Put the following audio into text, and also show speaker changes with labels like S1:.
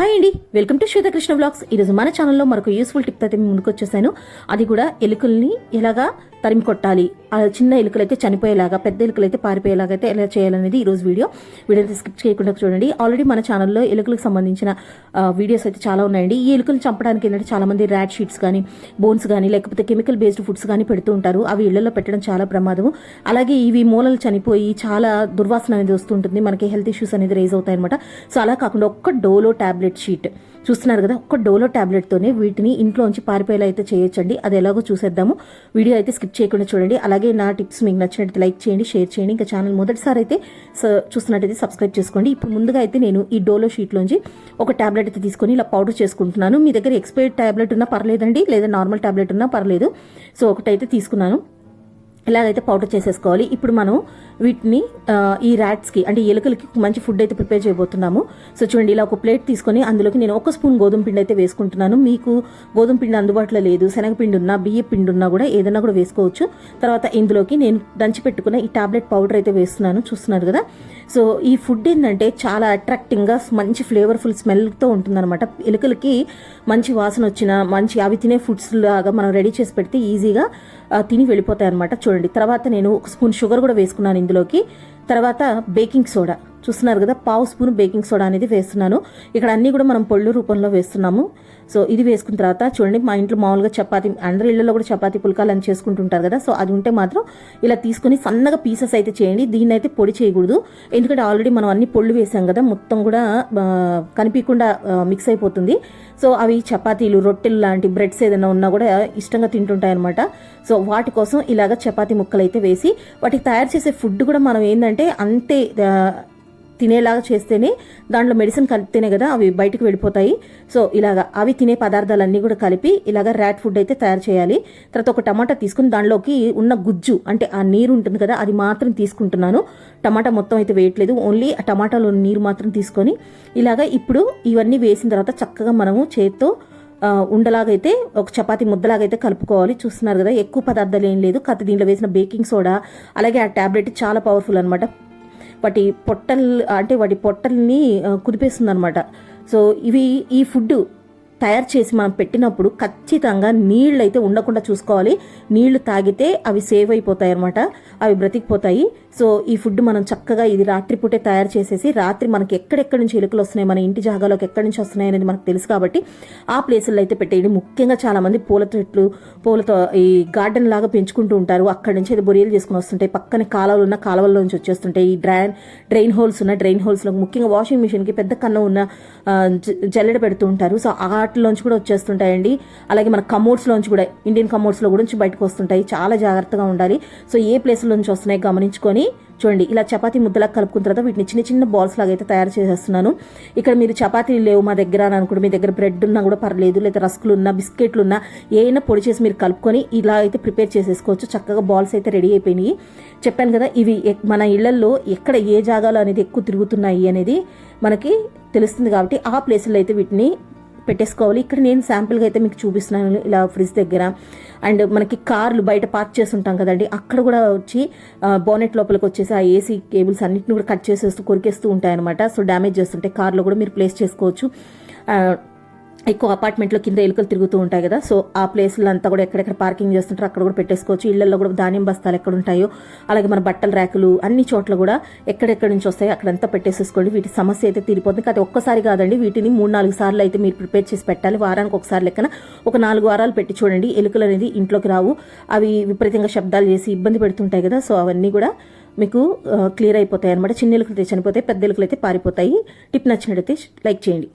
S1: Hi అండి. Welcome to Shwetakrishna blogs. ఈరోజు మన ఛానల్లో మరొక యూస్ఫుల్ టిప్ అయితే ముందుకు వచ్చేసాను. అది కూడా ఎలుకల్ని ఎలాగా తరిమి కొట్టాలి. ఆ చిన్న ఎలుకలైతే చనిపోయేలాగా పెద్ద ఎలుకలైతే పారిపోయేలాగా అయితే ఎలా చేయాలనేది ఈ రోజు వీడియో. వీడియో స్కిప్ చేయకుండా చూడండి. ఆల్రెడీ మన ఛానల్లో ఎలుకలకు సంబంధించిన వీడియోస్ అయితే చాలా ఉన్నాయండి. ఈ ఎలుకలు చంపడానికి ఏంటంటే చాలా మంది ర్యాట్ షీట్స్ కానీ బోన్స్ కానీ లేకపోతే కెమికల్ బేస్డ్ ఫుడ్స్ కానీ పెడుతూ ఉంటారు. అవి ఇళ్ళలో పెట్టడం చాలా ప్రమాదం అలాగే ఇవి మూలలు చనిపోయి చాలా దుర్వాసన అనేది వస్తుంటుంది. మనకి హెల్త్ ఇష్యూస్ అనేది రేజ్ అవుతాయి అనమాట సో అలా కాకుండా ఒక్క డోలో టాబ్లెట్ షీట్ చూస్తున్నారు కదా ఒక్క డోలో టాబ్లెట్తోనే వీటిని ఇంట్లోంచి పారిపోయేలా అయితే చేయొచ్చండి. అది ఎలాగో చూసేద్దాము. వీడియో అయితే స్కిప్ చేయకుండా చూడండి. అలాగే నా టిప్స్ మీకు నచ్చినట్టు లైక్ చేయండి షేర్ చేయండి. ఇంకా ఛానల్ మొదటిసారి అయితే స- చూస్తున్నట్టయితే సబ్స్క్రైబ్ చేసుకోండి. ఇప్పుడు ముందుగా అయితే నేను ఈ డోలో షీట్లోంచి ఒక ట్యాబ్లెట్ అయితే తీసుకొని ఇలా పౌడర్ చేసుకుంటున్నాను. మీ దగ్గర ఎక్స్పైర్డ్ ట్యాబ్లెట్ ఉన్నా పర్లేదండి లేదా నార్మల్ టాబ్లెట్ ఉన్నా పర్లేదు. సో ఒకటైతే తీసుకున్నాను. ఇలాగైతే పౌడర్ చేసేసుకోవాలి. ఇప్పుడు మనం వీటిని ఈ ర్యాట్స్కి అంటే ఎలుకలకి మంచి ఫుడ్ అయితే ప్రిపేర్ చేయబోతున్నాము. సో చూడండి ఇలా ఒక ప్లేట్ తీసుకొని అందులోకి నేను ఒక స్పూన్ గోధుమ పిండి అయితే వేసుకుంటున్నాను. మీకు గోధుమ పిండి అందుబాటులో లేదు. శనగపిండి ఉన్నా బియ్య పిండి ఉన్నా కూడా ఏదైనా కూడా వేసుకోవచ్చు. తర్వాత ఇందులోకి నేను దంచి పెట్టుకున్న ఈ టాబ్లెట్ పౌడర్ అయితే వేస్తున్నాను. చూస్తున్నారు కదా? సో ఈ ఫుడ్ ఏంటంటే చాలా అట్రాక్టింగ్గా మంచి ఫ్లేవర్ఫుల్ స్మెల్తో ఉంటుందన్నమాట. ఎలుకలకి మంచి వాసన వచ్చిన మంచి అవి తినే ఫుడ్స్ లాగా మనం రెడీ చేసి పెడితే ఈజీగా తిని వెళ్ళిపోతాయి అనమాట చూడండి. తర్వాత నేను ఒక స్పూన్ షుగర్ కూడా వేసుకున్నాను ఇందులోకి. తర్వాత బేకింగ్ సోడా. చూస్తున్నారు కదా పావు స్పూన్ బేకింగ్ సోడా అనేది వేస్తున్నాను. ఇక్కడ అన్నీ కూడా మనం పొళ్ళు రూపంలో వేస్తున్నాము. సో ఇది వేసుకున్న తర్వాత చూడండి మా ఇంట్లో మామూలుగా చపాతి అందరి ఇళ్ళలో కూడా చపాతీ పుల్కాలు అని చేసుకుంటుంటారు కదా. సో అది ఉంటే మాత్రం ఇలా తీసుకొని సన్నగా పీసెస్ అయితే చేయండి. దీన్ని అయితే పొడి చేయకూడదు. ఎందుకంటే ఆల్రెడీ మనం అన్ని పొళ్ళు వేసాం కదా మొత్తం కూడా కనిపించకుండా మిక్స్ అయిపోతుంది. సో అవి చపాతీలు రొట్టెలు లాంటి బ్రెడ్స్ ఏదైనా ఉన్నా కూడా ఇష్టంగా తింటుంటాయి అనమాట సో వాటి కోసం ఇలాగ చపాతీ ముక్కలు అయితే వేసి వాటికి తయారు చేసే ఫుడ్ కూడా మనం ఏంటంటే అంతే తినేలాగా చేస్తేనే దాంట్లో మెడిసిన్ కలిపితేనే కదా అవి బయటకు వెళ్ళిపోతాయి. సో ఇలాగా అవి తినే పదార్థాలన్నీ కూడా కలిపి ఇలాగ ర్యాట్ ఫుడ్ అయితే తయారు చేయాలి. తర్వాత ఒక టమాటా తీసుకుని దానిలోకి ఉన్న గుజ్జు అంటే ఆ నీరు ఉంటుంది కదా అది మాత్రం తీసుకుంటున్నాను. టమాటా మొత్తం అయితే వేయట్లేదు. ఓన్లీ ఆ టమాటాలో నీరు మాత్రం తీసుకొని ఇలాగ ఇప్పుడు ఇవన్నీ వేసిన తర్వాత చక్కగా మనము చేత్తో ఉండలాగైతే ఒక చపాతి ముద్దలాగైతే కలుపుకోవాలి. చూస్తున్నారు కదా ఎక్కువ పదార్థాలు ఏం లేదు. కత్తి దీంట్లో వేసిన బేకింగ్ సోడా అలాగే ఆ టాబ్లెట్ చాలా పవర్ఫుల్ అనమాట వాటి పొట్టల్ అంటే వాటి పొట్టల్ని కుదిపేస్తుంది అనమాట సో ఇవి ఈ ఫుడ్ తయారు చేసి మనం పెట్టినప్పుడు ఖచ్చితంగా నీళ్ళు అయితే ఉండకుండా చూసుకోవాలి. నీళ్ళు తాగితే అవి సేవ్ అయిపోతాయి అనమాట అవి బ్రతికిపోతాయి. సో ఈ ఫుడ్ మనం చక్కగా ఇది రాత్రిపూటే తయారు చేసేసి రాత్రి మనకి ఎక్కడెక్కడి నుంచి ఎలుకలు వస్తున్నాయి మన ఇంటి జాగాలోకి ఎక్కడి నుంచి వస్తున్నాయి అనేది మనకు తెలుసు కాబట్టి ఆ ప్లేసుల్లో అయితే పెట్టేయండి. ముఖ్యంగా చాలా మంది పూల చెట్లు పూలతో ఈ గార్డెన్ లాగా పెంచుకుంటూ ఉంటారు. అక్కడి నుంచి అయితే బొరియలు చేసుకుని వస్తుంటాయి పక్కన కాలువలు ఉన్న కాలువల నుంచి వచ్చేస్తుంటాయి ఈ డ్రైన్ డ్రైన్ హోల్స్ ఉన్న డ్రైన్ హోల్స్లో ముఖ్యంగా వాషింగ్ మిషన్కి పెద్ద కన్న ఉన్న జ- జల్లెడ పెడుతూ ఉంటారు. సో ఆ వాటిలోంచి కూడా వచ్చేస్తుంటాయండి. అలాగే మన కమోడ్స్లోంచి కూడా ఇండియన్ కమోడ్స్లో కూడా నుంచి బయటకు వస్తుంటాయి. చాలా జాగ్రత్తగా ఉండాలి. సో ఏ ప్లేస్లోంచి వస్తున్నాయి గమనించుకొని చూడండి. ఇలా చపాతీ ముద్దలా కలుపుకున్న తర్వాత వీటిని చిన్న చిన్న బాల్స్ లాగా అయితే తయారు చేసేస్తున్నాను. ఇక్కడ మీరు చపాతీలు లేవు మా దగ్గర అని అనుకుంటే మీ దగ్గర బ్రెడ్ ఉన్నా కూడా పర్లేదు లేదా రస్కులు ఉన్నా బిస్కెట్లు ఉన్నా ఏమైనా పొడి చేసి మీరు కలుపుకొని ఇలా అయితే ప్రిపేర్ చేసేసుకోవచ్చు. చక్కగా బాల్స్ అయితే రెడీ అయిపోయినాయి. చెప్పాను కదా ఇవి ఎక్- మన ఇళ్ళలో ఎక్కడ ఏ జాగాలో అనేది ఎక్కువ తిరుగుతున్నాయి అనేది మనకి తెలుస్తుంది కాబట్టి ఆ ప్లేసుల్లో అయితే వీటిని పెట్టేసుకోవాలి. ఇక్కడ నేను శాంపుల్గా అయితే మీకు చూపిస్తున్నాను ఇలా ఫ్రిడ్జ్ దగ్గర. అండ్ మనకి కార్లు బయట పార్క్ చేసి ఉంటాం కదండి అక్కడ కూడా వచ్చి బోనెట్ లోపలికి వచ్చేసి ఆ ఏసీ కేబుల్స్ అన్నింటిని కూడా కట్ చేసేస్తూ కొరికేస్తూ ఉంటాయన్నమాట. సో డ్యామేజ్ చేస్తుంటే కార్లో కూడా మీరు ప్లేస్ చేసుకోవచ్చు. ఎక్కువ అపార్ట్మెంట్లో కింద ఎలుకలు తిరుగుతూ ఉంటాయి కదా. సో ఆ ప్లేస్లో అంతా కూడా ఎక్కడెక్కడ పార్కింగ్ చేస్తుంటారో అక్కడ కూడా పెట్టేసుకోవచ్చు. ఇళ్ళలో కూడా ధాన్యం బస్తాలు ఎక్కడ ఉంటాయో అలాగే మన బట్టల ర్యాకులు అన్ని చోట్ల కూడా ఎక్కడెక్కడి నుంచి వస్తాయో అక్కడంతా పెట్టేసేసుకోండి. వీటి సమస్య అయితే తీరిపోతుంది. కాదు ఒక్కసారి కాదండి వీటిని మూడు నాలుగు సార్లు అయితే మీరు ప్రిపేర్ చేసి పెట్టాలి. వారానికి ఒకసారి లెక్కన ఒక నాలుగు వారాలు పెట్టి చూడండి. ఎలుకలు అనేది ఇంట్లోకి రావు. అవి విపరీతంగా శబ్దాలు చేసి ఇబ్బంది పెడుతుంటాయి కదా. సో అవన్నీ కూడా మీకు క్లియర్ అయిపోతాయి అనమాట చిన్న ఎలుకలు అయితే చనిపోతాయి పెద్ద ఎలుకలు అయితే పారిపోతాయి. టిప్ నచ్చినట్టయితే లైక్ చేయండి.